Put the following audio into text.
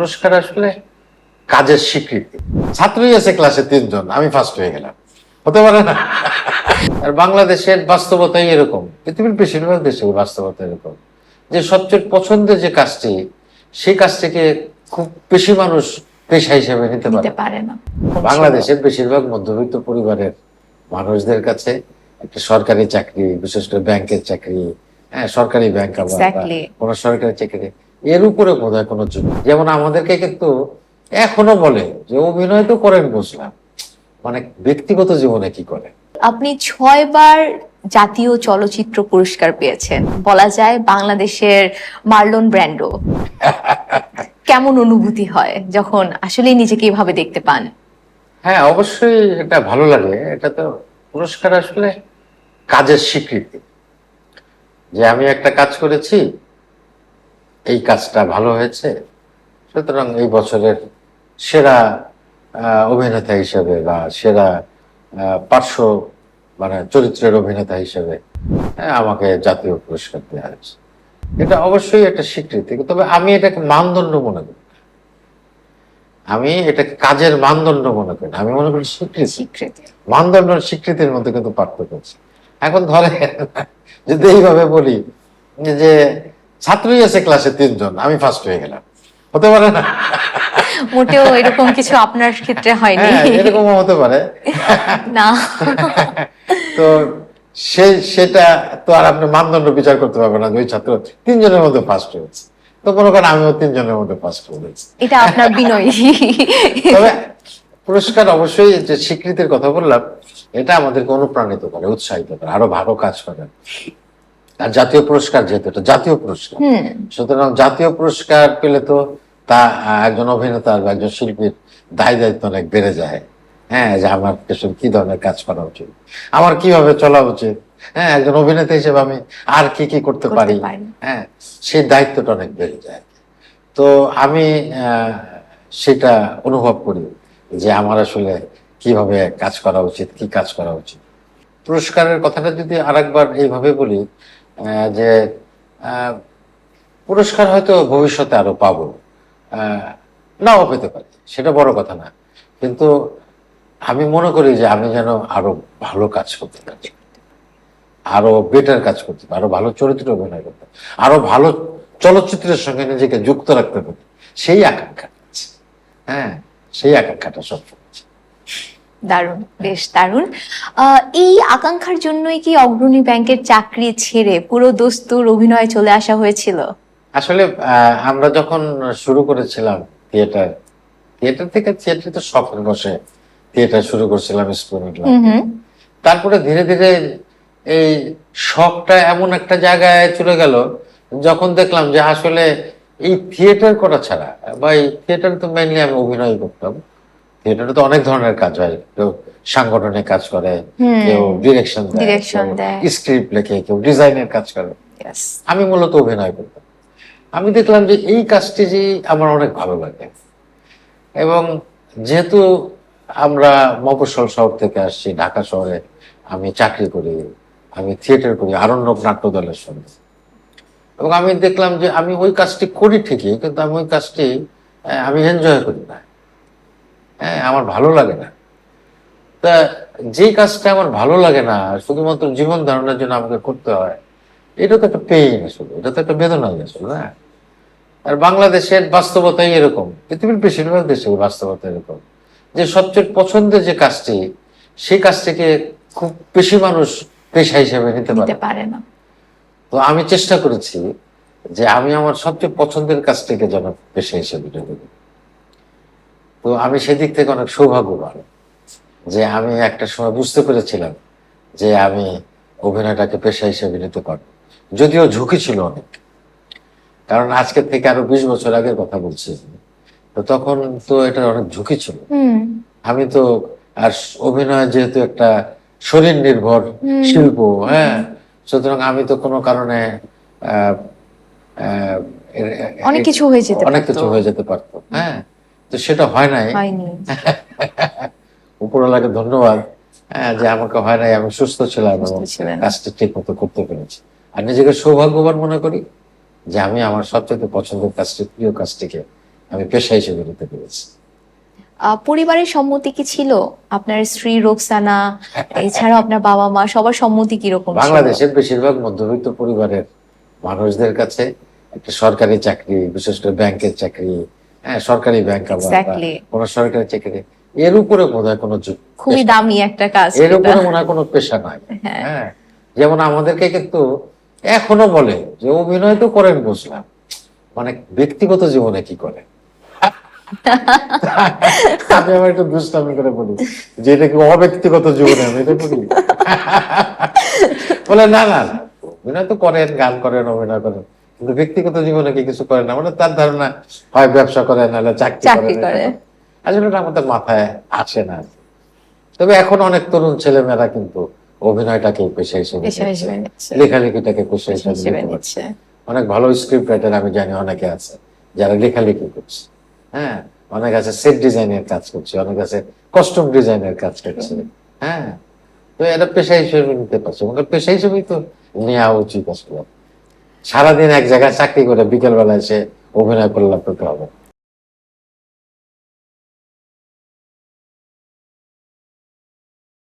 পুরস্কার আসলে কাজের স্বীকৃতি। ছাত্রই আছে ক্লাসে তিনজন আমি ফার্স্ট হয়ে গেলাম। হতে পারে না। আর বাংলাদেশের বাস্তবতাই এরকম পৃথিবীর বেশিরভাগ দেশে বাস্তবতা এরকম। যে সবচেয়ে পছন্দের যে কাজটি সেই কাজটিকে খুব বেশি মানুষ পেশা হিসেবে নিতে পারে। না। বাংলাদেশের বেশিরভাগ মধ্যবিত্ত পরিবারের মানুষদের কাছে একটা সরকারি চাকরি বিশেষ করে ব্যাংকের চাকরি হ্যাঁ সরকারি ব্যাংক আবার. কোনো সরকারি চাকরি। এর উপরে বোধ হয় কোনো যুগ যেমন আমাদেরকে কিন্তু এখনও বলে যে অভিনয় তো করেন বুঝলাম মানে ব্যক্তিগত জীবনে কি করে? আপনি ছয়বার জাতীয় চলচ্চিত্র পুরস্কার পেয়েছেন। বলা যায় বাংলাদেশের মার্লন ব্র্যান্ডো। কেমন অনুভূতি হয় যখন আসলে নিজেকে এভাবে দেখতে পান? হ্যাঁ অবশ্যই এটা ভালো লাগে। এটা তো পুরস্কার আসলে কাজের স্বীকৃতি। যে আমি একটা কাজ করেছি এই কাজটা ভালো হয়েছে। সুতরাং এই বছরের সেরা অভিনেতা হিসেবে বা সেরা পার্শ্ব মানে চরিত্রের অভিনেতা হিসেবে হ্যাঁ, আমাকে জাতীয় পুরস্কার দেওয়া হয়েছে। এটা অবশ্যই একটা স্বীকৃতি তবে আমি এটাকে মানদণ্ড মনে করি আমি এটাকে কাজের মানদণ্ড মনে করি আমি মনে করি স্বীকৃতি। স্বীকৃতি। মানদণ্ড স্বীকৃতির মধ্যে কিন্তু পার্থক্য আছে। এখন ধরে যদি এইভাবে বলি যে ছাত্রই আছে ক্লাসে তিনজন আমি ফার্স্ট হয়ে গেলাম। হতে পারে না? মোটেও এরকম কিছু আপনার ক্ষেত্রে হয়নি। হ্যাঁ এরকমও হতে পারে। না। তো সে সেটা তো আর আপনি মানদণ্ড বিচার করতে পারবেন না ওই ছাত্র তিনজনের মধ্যে ফার্স্ট হয়েছে। তো কোনো করেন আমিও তিনজনের মধ্যে ফার্স্ট হয়েছি এটা আপনার বিনয়। তবে পুরস্কার অবশ্যই যে স্বীকৃতির কথা বললাম এটা আমাদেরকে অনুপ্রাণিত করে উৎসাহিত করে আরও ভালো কাজ করে। আর জাতীয় পুরস্কার যেহেতু এটা জাতীয় পুরস্কার। সুতরাং জাতীয় পুরস্কার পেলে তো তা একজন অভিনেতার বা একজন শিল্পীর দায় দায়িত্ব অনেক বেড়ে যায়। হ্যাঁ যে আমার পেছনে কি ধরনের কাজ করা উচিত? আমার কীভাবে চলা উচিত? হ্যাঁ একজন অভিনেতা হিসেবে আমি আর কি কি করতে পারি। হ্যাঁ সেই দায়িত্বটা অনেক বেড়ে যায়। তো আমি আহ, সেটা অনুভব করি যে আমার আসলে কীভাবে কাজ করা উচিত কি কাজ করা উচিত। পুরস্কারের কথাটা যদি আরেকবার এইভাবে বলি যে পুরস্কার হয়তো ভবিষ্যতে আরও পাবো। নাও পেতে পারি, সেটা বড় কথা না। কিন্তু আমি মনে করি যে আমি যেন আরও ভালো কাজ করতে পারি। আরও বেটার কাজ করতে পারি, আরও ভালো চরিত্র অভিনয় করতে আরও ভালো চলচ্চিত্রের সঙ্গে নিজেকে যুক্ত রাখতে পারি। সেই আকাঙ্ক্ষা হ্যাঁ সেই আকাঙ্ক্ষাটা সব। দারুণ বেশ দারুণ। এই আকাঙ্ক্ষার জন্যই কি অগ্রণী ব্যাংকের চাকরি ছেড়ে পুরো দস্তুর অভিনয়ে চলে আসা হয়েছিল? আসলে আমরা যখন শুরু করেছিলাম থিয়েটার থিয়েটার থেকে থিয়েটার তো শখের বসে থিয়েটার শুরু করেছিলাম হুম তারপরে ধীরে ধীরে এই শখটা এমন একটা জায়গায় চলে গেল যখন দেখলাম যে আসলে এই থিয়েটার করা ছাড়া বা এই থিয়েটার তো মেনলি আমি অভিনয় করতাম থিয়েটারে তো অনেক ধরনের কাজ হয়। কেউ সাংগঠনিক কাজ করে কেউ ডিরেকশন দেয় স্ক্রিপ্ট লেখে কেউ ডিজাইনের কাজ করে। আমি মূলত অভিনয় করতাম। আমি দেখলাম যে এই কাজটি যে আমার অনেক ভালো লাগে। এবং যেহেতু আমরা মফস্বল শহর থেকে আসছি ঢাকা শহরে আমি চাকরি করি আমি থিয়েটার করি আরণ্যক নাট্য দলের সঙ্গে। এবং আমি দেখলাম যে আমি ওই কাজটি করি ঠিকই কিন্তু আমি ওই কাজটি আমি এনজয় করি না। হ্যাঁ আমার ভালো লাগে না। তা যে কাজটা আমার ভালো লাগে না শুধুমাত্র জীবন ধারণের জন্য আমাকে করতে হয় এটা তো একটা পেইন আসলে এটা তো একটা বেদনাই আসলে না? আর বাংলাদেশের বাস্তবতাই এরকম পৃথিবীর বেশিরভাগ দেশের বাস্তবতা এরকম যে সবচেয়ে পছন্দের যে কাজটি সেই কাজটিকে খুব বেশি মানুষ পেশা হিসেবে নিতে পারে। নিতে পারে না। তো আমি চেষ্টা করেছি যে আমি আমার সবচেয়ে পছন্দের কাজটিকে যেন পেশা হিসেবে নিতে পারি। তো আমি সেদিক থেকে অনেক সৌভাগ্যবান যে আমি একটা সময় বুঝতে পেরেছিলাম যে আমি অভিনয়টাকে পেশা হিসেবে নিতে পারব। যদিও ঝুঁকি ছিল অনেক। কারণ আজকের থেকে আরও বিশ বছর আগের কথা বলছি। তো তখন তো এটা অনেক ঝুঁকি ছিল। আমি তো আর অভিনয় যেহেতু একটা শরীর নির্ভর শিল্প হ্যাঁ সুতরাং আমি তো কোনো কারণে অনেক কিছু হয়ে যেতে অনেক কিছু হয়ে যেতে পারতো হ্যাঁ। তো সেটা হয় নাই। উপরওয়ালাকে ধন্যবাদ হ্যাঁ, যে আমাকে হয় নাই আমি সুস্থ ছিলাম এবং কাজটা ঠিক মতো করতে পেরেছি। আর নিজেকে সৌভাগ্যবান মনে করি যে আমি আমার সবচেয়ে পছন্দের কাজটি প্রিয় কাজটিকে আমি পেশা হিসেবে নিতে পেরেছি। পরিবারের সম্মতি কি ছিল? আপনার স্ত্রী রোকসানা এছাড়াও আপনার বাবা মা সবার সম্মতি কীরকম? বাংলাদেশের বেশিরভাগ মধ্যবিত্ত পরিবারের মানুষদের কাছে একটা সরকারি চাকরি বিশেষ করে ব্যাংকের চাকরি হ্যাঁ সরকারি ব্যাংক. কোনো সরকারি চাকরি। এর উপরে হয় কোনো খুবই দামি একটা কাজ এর উপরে মনে হয় কোনো পেশা নাই। হ্যাঁ। হ্যাঁ যেমন আমাদেরকে কিন্তু এখনও বলে যে অভিনয় তো করেন বুঝলাম মানে ব্যক্তিগত জীবনে কি করে? আমি আমার একটু দুষ্টামি করে বলি যে এটা কি অব্যক্তিগত জীবনে আমি এটা বলি? বলে না না না, অভিনয় তো করেন গান করেন অভিনয় করেন। কিন্তু ব্যক্তিগত জীবনে কি কিছু করেন না? মানে তার ধারণা হয় ব্যবসা করে নাহলে চাকরি চাকরি করে। করে। আসলে আমাদের মাথায় আসে না। তবে এখন অনেক তরুণ ছেলেমেয়েরা কিন্তু অভিনয়টাকে পেশা হিসেবে। লেখালেখিটাকে পেশা হিসেবে। নিচ্ছে। অনেক ভালো স্ক্রিপ্ট রাইটার আমি জানি অনেকে আছে যারা লেখালেখি করছে। হ্যাঁ অনেক আছে সেট ডিজাইনের কাজ করছে অনেক আছে কস্টিউম ডিজাইনের কাজ করছে। হ্যাঁ তো এটা পেশা হিসেবে নিতে পারছে। পেশা হিসেবেই তো নেওয়া উচিত আসলে। সারাদিন এক জায়গায় চাকরি করে বিকেলবেলায় সে অভিনয় করলে তো হবে।